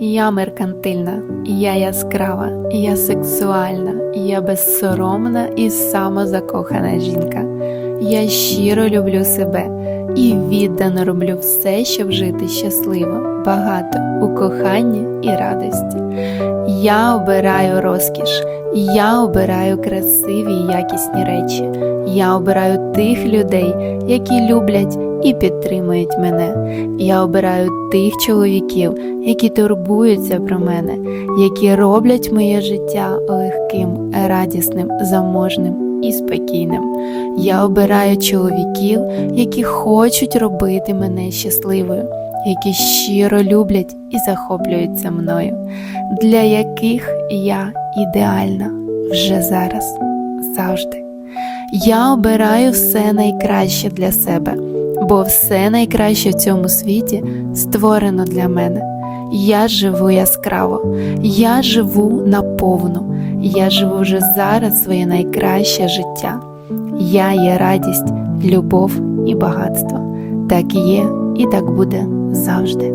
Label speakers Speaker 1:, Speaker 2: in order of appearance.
Speaker 1: Я меркантильна, я яскрава, я сексуальна, я безсоромна і самозакохана жінка. Я щиро люблю себе і віддано роблю все, щоб жити щасливо, багато у коханні і радості. Я обираю розкіш, я обираю красиві і якісні речі. Я обираю тих людей, які люблять і підтримують мене. Я обираю тих чоловіків, які турбуються про мене, які роблять моє життя легким, радісним, заможним і спокійним. Я обираю чоловіків, які хочуть робити мене щасливою, які щиро люблять і захоплюються мною, для яких я ідеальна вже зараз, завжди. Я обираю все найкраще для себе, бо все найкраще в цьому світі створено для мене. Я живу яскраво, я живу наповну, я живу вже зараз своє найкраще життя. Я є радість, любов і багатство. Так є і так буде завжди.